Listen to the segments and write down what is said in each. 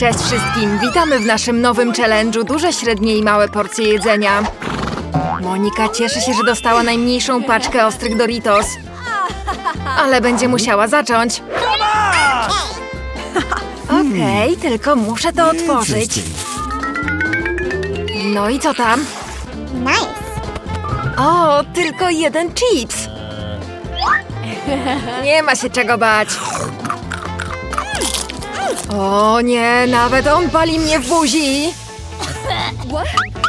Cześć wszystkim, witamy w naszym nowym challenge'u Duże, średnie i małe porcje jedzenia. Monika cieszy się, że dostała najmniejszą paczkę ostrych Doritos. Ale będzie musiała zacząć. Okej, tylko muszę to otworzyć. No i co tam? Nice. O, tylko jeden chips. Nie ma się czego bać. O nie, nawet on pali mnie w buzi.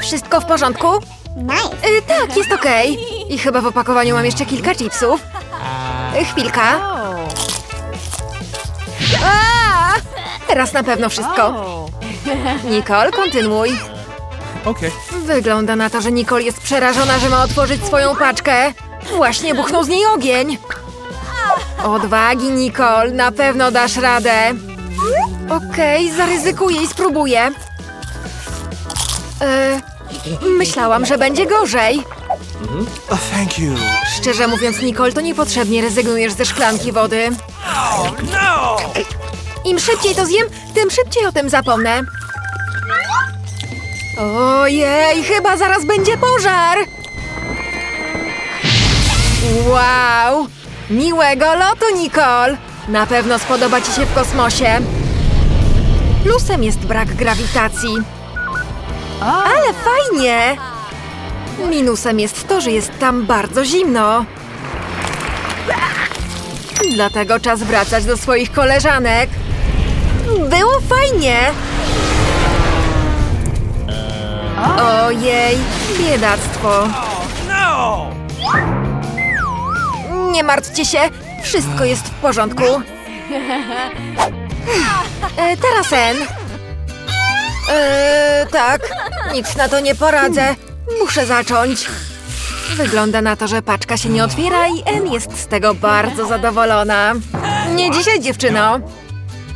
Wszystko w porządku? Nice. Y, tak, jest okej. I chyba w opakowaniu mam jeszcze kilka chipsów. Y, chwilka. A! Teraz na pewno wszystko. Nicole, kontynuuj. Okay. Wygląda na to, że Nicole jest przerażona, że ma otworzyć swoją paczkę. Właśnie buchnął z niej ogień. Odwagi, Nicole, na pewno dasz radę. Okej, zaryzykuję i spróbuję. E, myślałam, że będzie gorzej. Oh, thank you. Szczerze mówiąc, Nicole, to niepotrzebnie rezygnujesz ze szklanki wody. No! Im szybciej to zjem, tym szybciej o tym zapomnę. Ojej, chyba zaraz będzie pożar! Wow! Miłego lotu, Nicole! Na pewno spodoba ci się w kosmosie. Plusem jest brak grawitacji. Ale fajnie! Minusem jest to, że jest tam bardzo zimno. Dlatego czas wracać do swoich koleżanek. Było fajnie! Ojej, biedactwo. Nie martwcie się, wszystko jest w porządku. E, teraz N. E, tak, nic na to nie poradzę. Muszę zacząć. Wygląda na to, że paczka się nie otwiera i N jest z tego bardzo zadowolona. Nie dzisiaj, dziewczyno.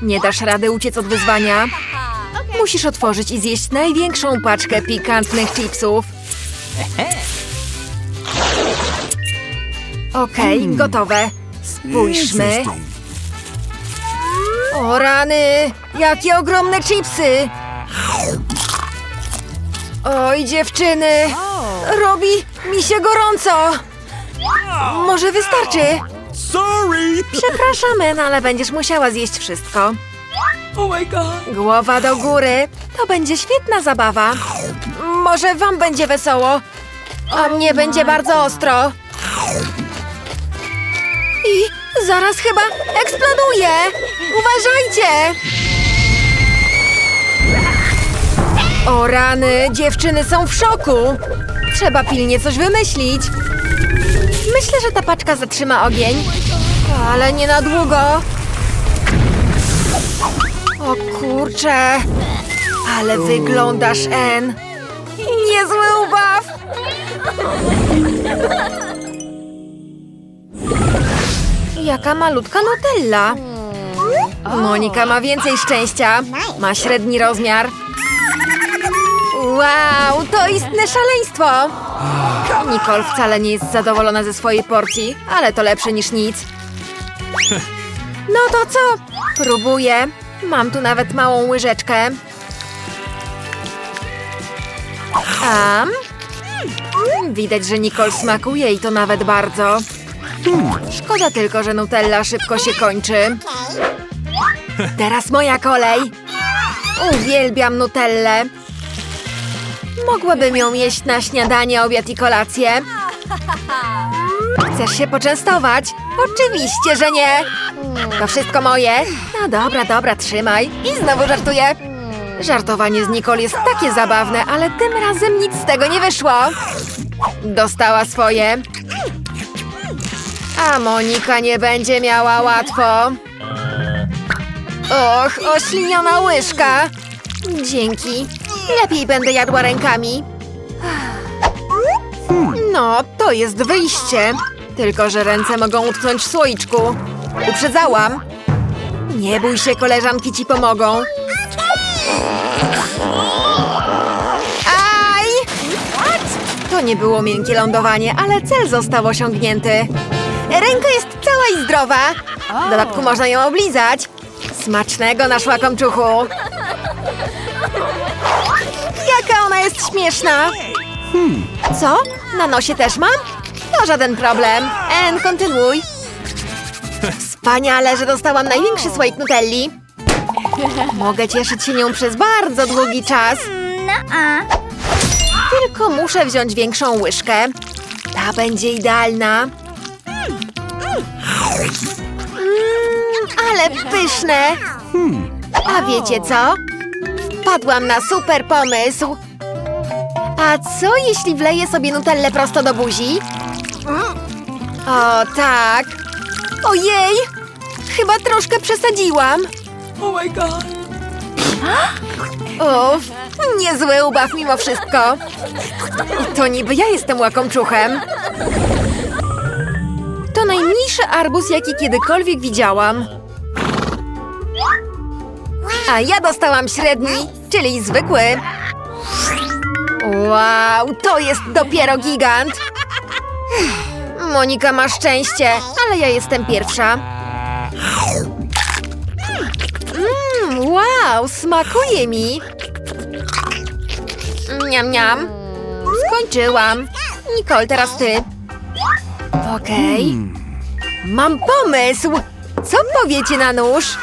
Nie dasz rady uciec od wyzwania. Musisz otworzyć i zjeść największą paczkę pikantnych chipsów. Okej, gotowe. Spójrzmy. O rany! Jakie ogromne chipsy! Oj, dziewczyny! Robi mi się gorąco! Może wystarczy? Sorry! Przepraszamy, no ale będziesz musiała zjeść wszystko. Oh my god! Głowa do góry. To będzie świetna zabawa. Może wam będzie wesoło, a mnie będzie bardzo ostro. I zaraz chyba eksploduje. Uważajcie! O rany, dziewczyny są w szoku. Trzeba pilnie coś wymyślić. Myślę, że ta paczka zatrzyma ogień. Ale nie na długo. O kurcze! Ale wyglądasz, En! Niezły ubaw! Jaka malutka Nutella! Monika ma więcej szczęścia. Ma średni rozmiar. Wow, to istne szaleństwo! Nicole wcale nie jest zadowolona ze swojej porcji, ale to lepsze niż nic. No to co? Próbuję. Mam tu nawet małą łyżeczkę. Am? Widać, że Nicole smakuje i to nawet bardzo. Szkoda tylko, że Nutella szybko się kończy. Teraz moja kolej. Uwielbiam Nutellę. Mogłabym ją jeść na śniadanie, obiad i kolację. Chcesz się poczęstować? Oczywiście, że nie. To wszystko moje. No dobra, dobra, trzymaj. I znowu żartuję. Żartowanie z Nicole jest takie zabawne, ale tym razem nic z tego nie wyszło. Dostała swoje. A Monika nie będzie miała łatwo. Och, ośliniona łyżka. Dzięki. Lepiej będę jadła rękami. No, to jest wyjście. Tylko, że ręce mogą utknąć w słoiczku. Uprzedzałam. Nie bój się, koleżanki ci pomogą. Aj! To nie było miękkie lądowanie, ale cel został osiągnięty. Ręka jest cała i zdrowa. W dodatku można ją oblizać. Smacznego nasz łakomczuchu. Jaka ona jest śmieszna. Co? Na nosie też mam? To żaden problem. En, kontynuuj. Wspaniale, że dostałam największy słoik Nutelli. Mogę cieszyć się nią przez bardzo długi czas. Nuh-uh. Tylko muszę wziąć większą łyżkę. Ta będzie idealna. Ale pyszne. A wiecie co? Wpadłam na super pomysł. A co jeśli wleję sobie nutellę prosto do buzi? O tak. Ojej! Chyba troszkę przesadziłam. Oh my god. Uff, niezły ubaw mimo wszystko. I to niby ja jestem łakomczuchem. To najmniejszy arbuz, jaki kiedykolwiek widziałam. A ja dostałam średni, czyli zwykły. Wow, to jest dopiero gigant. Monika ma szczęście, ale ja jestem pierwsza. Mmm, wow, smakuje mi. Niam, niam. Skończyłam. Nicole, teraz ty. Okej. Mam pomysł. Co powiecie na nóż?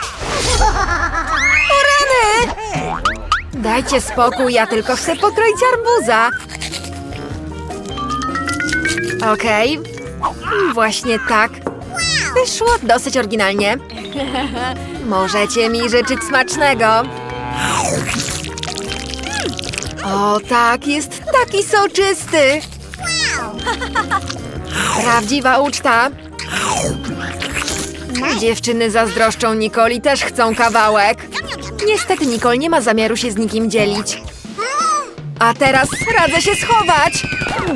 Dajcie spokój, ja tylko chcę pokroić arbuza. Okej. Właśnie tak. Wyszło dosyć oryginalnie. Możecie mi życzyć smacznego. O tak, jest taki soczysty. Prawdziwa uczta. Dziewczyny zazdroszczą Nikoli, też chcą kawałek. Niestety Nicole nie ma zamiaru się z nikim dzielić. A teraz radzę się schować,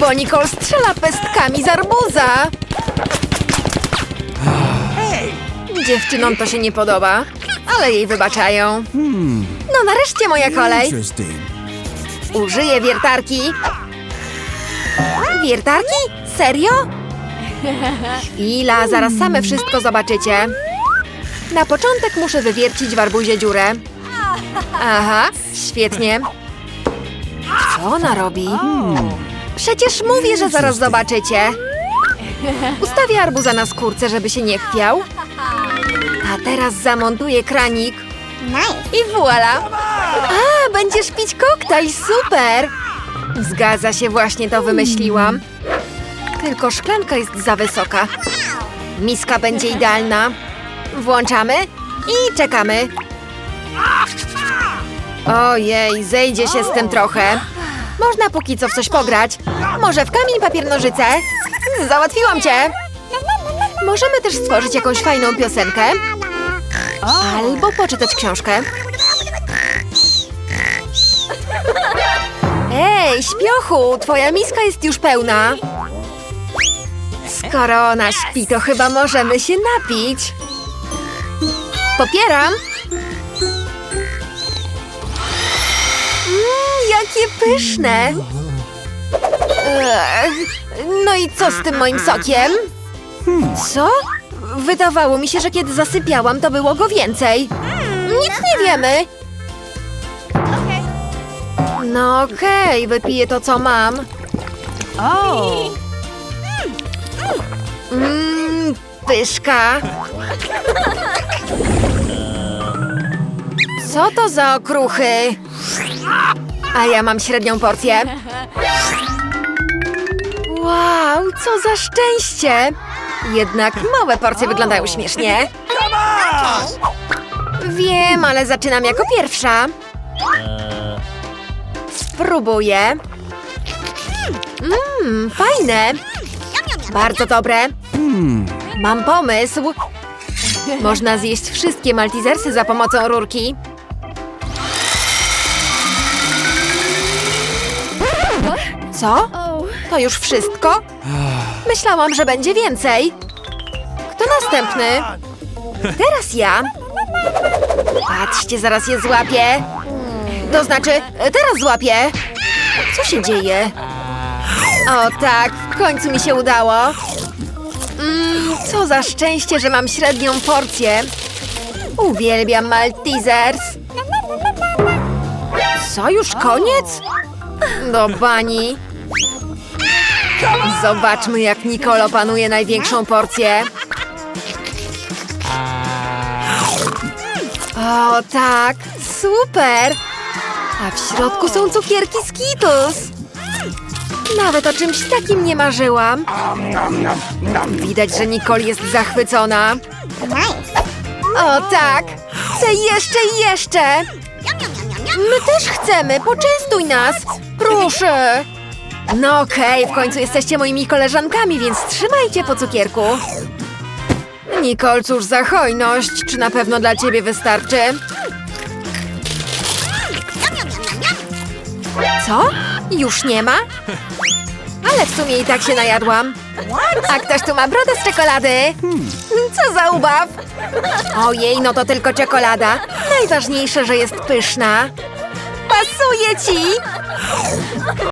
bo Nicole strzela pestkami z arbuza. Dziewczynom to się nie podoba, ale jej wybaczają. No nareszcie moja kolej. Użyję wiertarki. Wiertarki? Serio? Chwila, zaraz same wszystko zobaczycie. Na początek muszę wywiercić w arbuzie dziurę. Aha, świetnie. Co ona robi? Przecież mówię, że zaraz zobaczycie. Ustawię arbuza na skórce, żeby się nie chwiał. A teraz zamontuję kranik. I voila! A, będziesz pić koktajl, super! Zgadza się, właśnie to wymyśliłam. Tylko szklanka jest za wysoka. Miska będzie idealna. Włączamy i czekamy. Ojej, zejdzie się z tym trochę. Można póki co w coś pograć. Może w kamień papier nożyce? Załatwiłam cię! Możemy też stworzyć jakąś fajną piosenkę. Albo poczytać książkę. Ej, śpiochu, twoja miska jest już pełna. Skoro ona śpi, to chyba możemy się napić. Popieram. Jakie pyszne. Ech, no i co z tym moim sokiem? Co? Wydawało mi się, że kiedy zasypiałam, to było go więcej. Nic nie wiemy. No okej, wypiję to, co mam. Mmm, pyszka. Co to za okruchy? A ja mam średnią porcję. Wow, co za szczęście! Jednak małe porcje wyglądają śmiesznie. Wiem, ale zaczynam jako pierwsza. Spróbuję. Mmm, fajne. Bardzo dobre. Mam pomysł. Można zjeść wszystkie maltezersy za pomocą rurki. Co? To już wszystko? Myślałam, że będzie więcej. Kto następny? Teraz ja. Patrzcie, zaraz je złapię. To znaczy, teraz złapię. Co się dzieje? O tak, w końcu mi się udało. Mm, co za szczęście, że mam średnią porcję. Uwielbiam Maltesers. Co, już koniec? Do bani. Zobaczmy, jak Nicole opanuje największą porcję. O, tak, super! A w środku są cukierki Skittles. Nawet o czymś takim nie marzyłam. Widać, że Nicole jest zachwycona. O tak! Chcę jeszcze i jeszcze! My też chcemy, poczęstuj nas! Proszę! No okej, w końcu jesteście moimi koleżankami, więc trzymajcie po cukierku. Nicole, cóż za hojność. Czy na pewno dla ciebie wystarczy? Co? Już nie ma? Ale w sumie i tak się najadłam. A ktoś tu ma brodę z czekolady? Co za ubaw! Ojej, no to tylko czekolada. Najważniejsze, że jest pyszna. Pasuje ci!